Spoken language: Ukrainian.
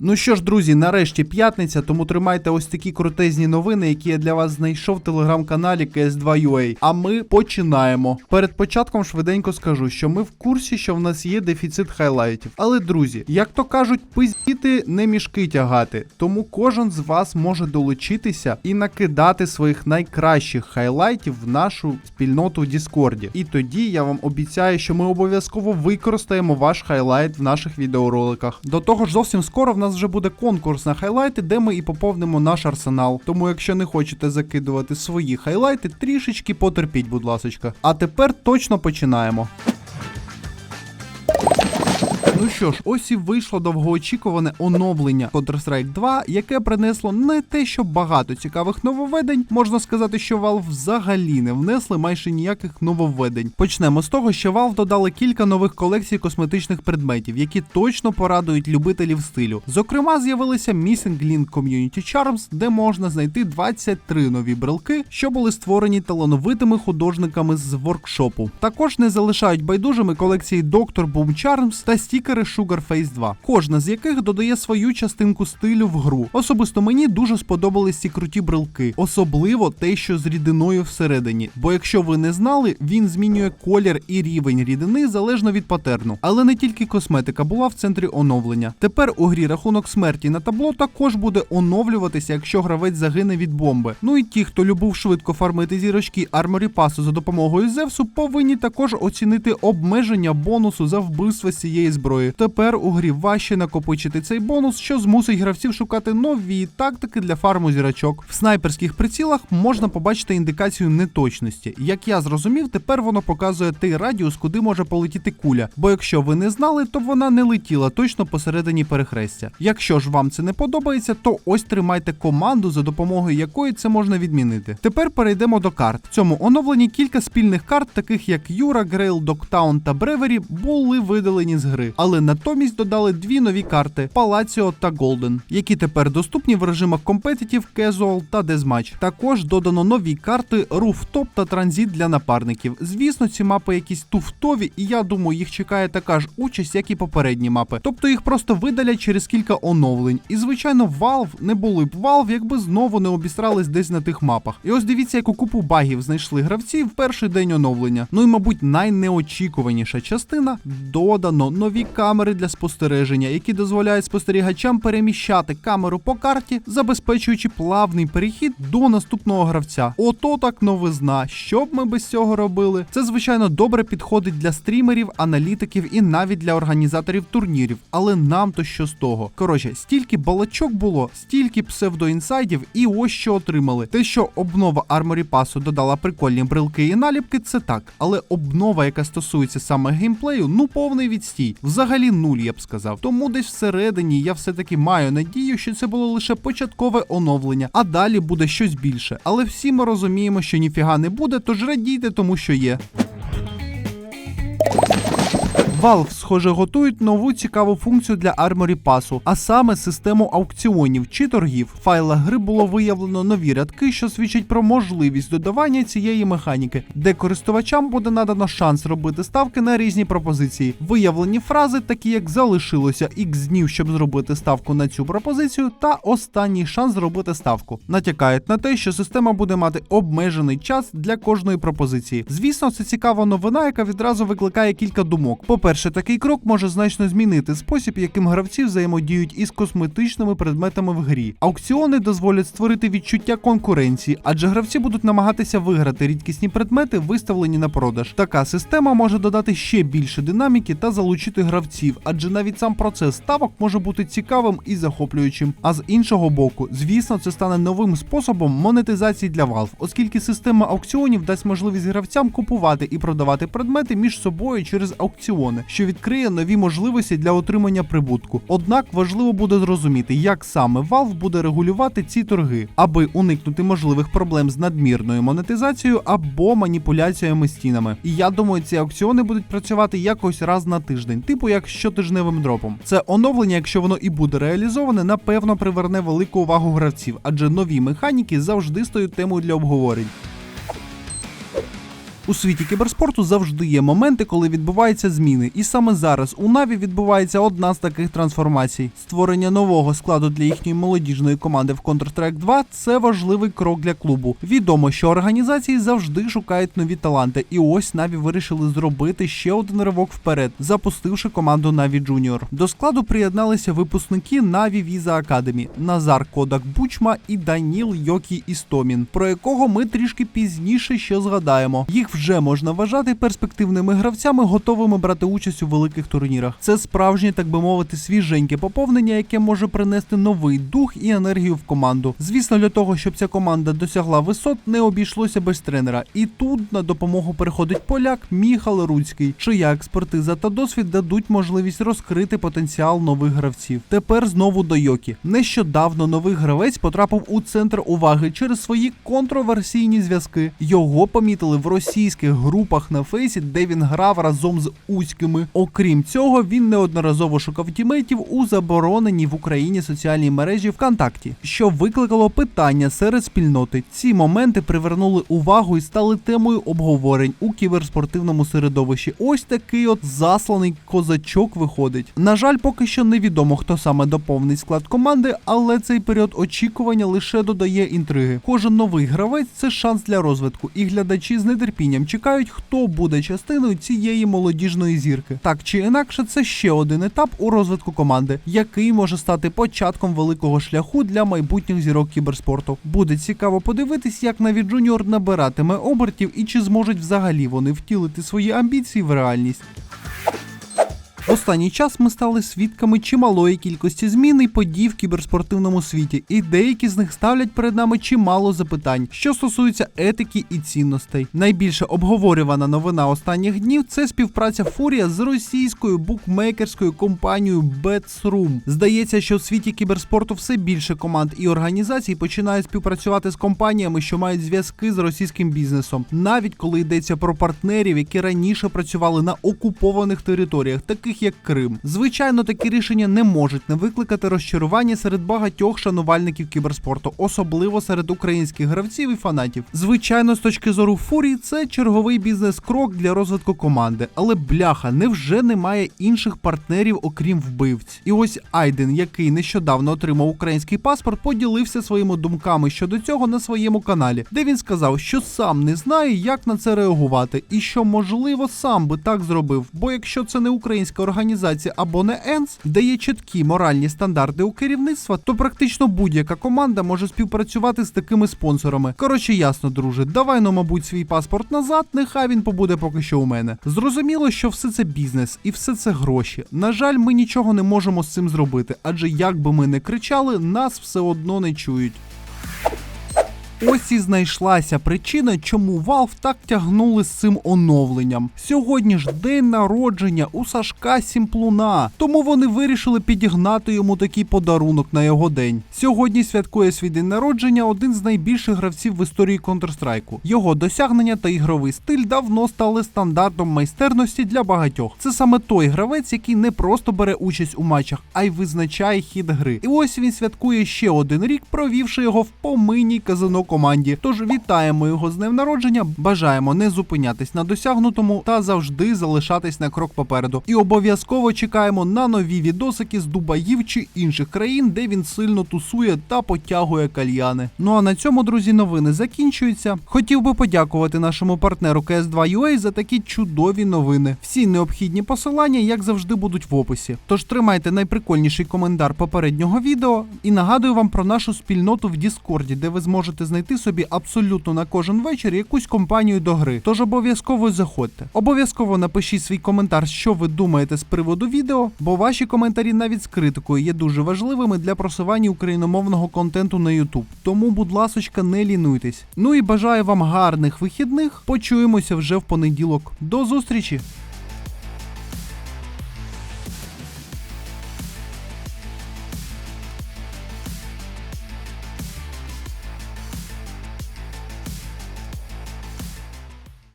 Ну що ж, друзі, нарешті п'ятниця, тому тримайте ось такі крутезні новини, які я для вас знайшов в телеграм-каналі CS2UA. А ми починаємо. Перед початком швиденько скажу, що ми в курсі, що в нас є дефіцит хайлайтів. Але, друзі, як то кажуть, пиздіти не мішки тягати. Тому кожен з вас може долучитися і накидати своїх найкращих хайлайтів в нашу спільноту в Діскорді. І тоді я вам обіцяю, що ми обов'язково використаємо ваш хайлайт в наших відеороликах. До того ж, зовсім скоро в нас вже буде конкурс на хайлайти, де ми і поповнимо наш арсенал. Тому, якщо не хочете закидувати свої хайлайти, трішечки потерпіть, будь ласочка. А тепер точно починаємо. Ну що ж, ось і вийшло довгоочікуване оновлення Counter-Strike 2, яке принесло не те, що багато цікавих нововведень. Можна сказати, що Valve взагалі не внесли майже ніяких нововведень. Почнемо з того, що Valve додали кілька нових колекцій косметичних предметів, які точно порадують любителів стилю. Зокрема, з'явилися Missing Link Community Charms, де можна знайти 23 нові брелки, що були створені талановитими художниками з воркшопу. Також не залишають байдужими колекції Dr. Boom Charms та стікери Sugar Face 2, кожна з яких додає свою частинку стилю в гру. Особисто мені дуже сподобались ці круті брелки, особливо те, що з рідиною всередині. Бо якщо ви не знали, він змінює колір і рівень рідини залежно від патерну. Але не тільки косметика була в центрі оновлення. Тепер у грі рахунок смерті на табло також буде оновлюватися, якщо гравець загине від бомби. Ну і ті, хто любив швидко фармити зірочки арморі пасу за допомогою Зевсу, повинні також оцінити обмеження бонусу за вбивство цієї зброї. Тепер у грі важче накопичити цей бонус, що змусить гравців шукати нові тактики для фарму зірочок. В снайперських прицілах можна побачити індикацію неточності. Як я зрозумів, тепер воно показує той радіус, куди може полетіти куля. Бо якщо ви не знали, то вона не летіла точно посередині перехрестя. Якщо ж вам це не подобається, то ось тримайте команду, за допомогою якої це можна відмінити. Тепер перейдемо до карт. В цьому оновленні кілька спільних карт, таких як Юра, Грейл, Доктаун та Бревері, були видалені з гри, але натомість додали дві нові карти Палаціо та Голден, які тепер доступні в режимах Competitive, Casual та Deathmatch. Також додано нові карти Rooftop та Транзит для напарників. Звісно, ці мапи якісь туфтові, і я думаю, їх чекає така ж участь, як і попередні мапи. Тобто їх просто видалять через кілька оновлень. І звичайно, Valve не були б Valve, якби знову не обістрались десь на тих мапах. І ось дивіться, яку купу багів знайшли гравці в перший день оновлення. Ну і мабуть, найнеочікуваніша частина додано нові камери для спостереження, які дозволяють спостерігачам переміщати камеру по карті, забезпечуючи плавний перехід до наступного гравця. Ото так новизна. Що б ми без цього робили? Це звичайно добре підходить для стрімерів, аналітиків і навіть для організаторів турнірів. Але нам то що з того? Коротше, стільки балачок було, стільки псевдоінсайдів, і ось що отримали. Те, що обнова арморі пасу додала прикольні брелки і наліпки, це так. Але обнова, яка стосується саме геймплею, ну повний відстій. Взагалі нуль, я б сказав. Тому десь всередині я все-таки маю надію, що це було лише початкове оновлення, а далі буде щось більше. Але всі ми розуміємо, що ніфіга не буде, тож радійте тому, що є. Valve, схоже, готують нову цікаву функцію для Armory Pass, а саме систему аукціонів чи торгів. В файлах гри було виявлено нові рядки, що свідчать про можливість додавання цієї механіки, де користувачам буде надано шанс робити ставки на різні пропозиції. Виявлені фрази, такі як залишилося X днів, щоб зробити ставку на цю пропозицію, та останній шанс зробити ставку. Натякають на те, що система буде мати обмежений час для кожної пропозиції. Звісно, це цікава новина, яка відразу викликає кілька думок. По-перше, такий крок може значно змінити спосіб, яким гравці взаємодіють із косметичними предметами в грі. Аукціони дозволять створити відчуття конкуренції, адже гравці будуть намагатися виграти рідкісні предмети, виставлені на продаж. Така система може додати ще більше динаміки та залучити гравців, адже навіть сам процес ставок може бути цікавим і захоплюючим. А з іншого боку, звісно, це стане новим способом монетизації для Valve, оскільки система аукціонів дасть можливість гравцям купувати і продавати предмети між собою через аукціони, що відкриє нові можливості для отримання прибутку. Однак важливо буде зрозуміти, як саме Valve буде регулювати ці торги, аби уникнути можливих проблем з надмірною монетизацією або маніпуляціями стінами. І я думаю, ці аукціони будуть працювати якось раз на тиждень, типу як щотижневим дропом. Це оновлення, якщо воно і буде реалізоване, напевно приверне велику увагу гравців, адже нові механіки завжди стають темою для обговорень. У світі кіберспорту завжди є моменти, коли відбуваються зміни, і саме зараз у Наві відбувається одна з таких трансформацій. Створення нового складу для їхньої молодіжної команди в Counter-Strike 2 – це важливий крок для клубу. Відомо, що організації завжди шукають нові таланти, і ось Наві вирішили зробити ще один ривок вперед, запустивши команду Наві Junior. До складу приєдналися випускники Наві Visa Academy Назар Кодак Бучма і Даніл Йокі Істомін, про якого ми трішки пізніше ще згадаємо. Їх вже можна вважати перспективними гравцями, готовими брати участь у великих турнірах. Це справжнє, так би мовити, свіженьке поповнення, яке може принести новий дух і енергію в команду. Звісно, для того, щоб ця команда досягла висот, не обійшлося без тренера. І тут на допомогу приходить поляк Міхал Руцький, чия експертиза та досвід дадуть можливість розкрити потенціал нових гравців. Тепер знову до Йокі. Нещодавно новий гравець потрапив у центр уваги через свої контроверсійні зв'язки. Його помітили в російських групах на фейсі, де він грав разом з Уськими. Окрім цього, він неодноразово шукав тімейтів у забороненій в Україні соціальній мережі ВКонтакті, що викликало питання серед спільноти. Ці моменти привернули увагу і стали темою обговорень у кіберспортивному середовищі. Ось такий от засланий козачок виходить. На жаль, поки що невідомо, хто саме доповнить склад команди, але цей період очікування лише додає інтриги. Кожен новий гравець це шанс для розвитку, і глядачі з нетерпінням чекають, хто буде частиною цієї молодіжної зірки. Так чи інакше, це ще один етап у розвитку команди, який може стати початком великого шляху для майбутніх зірок кіберспорту. Буде цікаво подивитись, як навіть Джуніор набиратиме обертів і чи зможуть взагалі вони втілити свої амбіції в реальність. Останній час ми стали свідками чималої кількості змін і подій в кіберспортивному світі, і деякі з них ставлять перед нами чимало запитань, що стосуються етики і цінностей. Найбільше обговорювана новина останніх днів це співпраця Фурія з російською букмекерською компанією Betsroom. Здається, що в світі кіберспорту все більше команд і організацій починають співпрацювати з компаніями, що мають зв'язки з російським бізнесом, навіть коли йдеться про партнерів, які раніше працювали на окупованих територіях, таких як Крим. Звичайно, такі рішення не можуть не викликати розчарування серед багатьох шанувальників кіберспорту, особливо серед українських гравців і фанатів. Звичайно, з точки зору фурії, це черговий бізнес-крок для розвитку команди. Але бляха, невже немає інших партнерів, окрім вбивць? І ось Айден, який нещодавно отримав український паспорт, поділився своїми думками щодо цього на своєму каналі, де він сказав, що сам не знає, як на це реагувати, і що можливо сам би так зробив. Бо якщо це не українська організація або не ЕНС, де є чіткі моральні стандарти у керівництва, то практично будь-яка команда може співпрацювати з такими спонсорами. Коротше, ясно, друже, давай ну, мабуть, свій паспорт назад, нехай він побуде поки що у мене. Зрозуміло, що все це бізнес і все це гроші. На жаль, ми нічого не можемо з цим зробити, адже як би ми не кричали, нас все одно не чують. Ось і знайшлася причина, чому Valve так тягнули з цим оновленням. Сьогодні ж день народження у Сашка Сімплуна, тому вони вирішили підігнати йому такий подарунок на його день. Сьогодні святкує свій день народження один з найбільших гравців в історії Counter-Strike. Його досягнення та ігровий стиль давно стали стандартом майстерності для багатьох. Це саме той гравець, який не просто бере участь у матчах, а й визначає хід гри. І ось він святкує ще один рік, провівши його в помийній казино команді. Тож вітаємо його з днем народження, бажаємо не зупинятись на досягнутому та завжди залишатись на крок попереду. І обов'язково чекаємо на нові відосики з Дубаїв чи інших країн, де він сильно тусує та потягує кальяни. Ну а на цьому, друзі, новини закінчуються. Хотів би подякувати нашому партнеру CS2UA за такі чудові новини. Всі необхідні посилання, як завжди, будуть в описі. Тож тримайте найприкольніший коментар попереднього відео і нагадую вам про нашу спільноту в Діскорді, де ви зможете знайти собі абсолютно на кожен вечір якусь компанію до гри. Тож обов'язково заходьте. Обов'язково напишіть свій коментар, що ви думаєте з приводу відео, бо ваші коментарі навіть з критикою є дуже важливими для просування україномовного контенту на YouTube. Тому, будь ласочка, не лінуйтесь. Ну і бажаю вам гарних вихідних. Почуємося вже в понеділок. До зустрічі!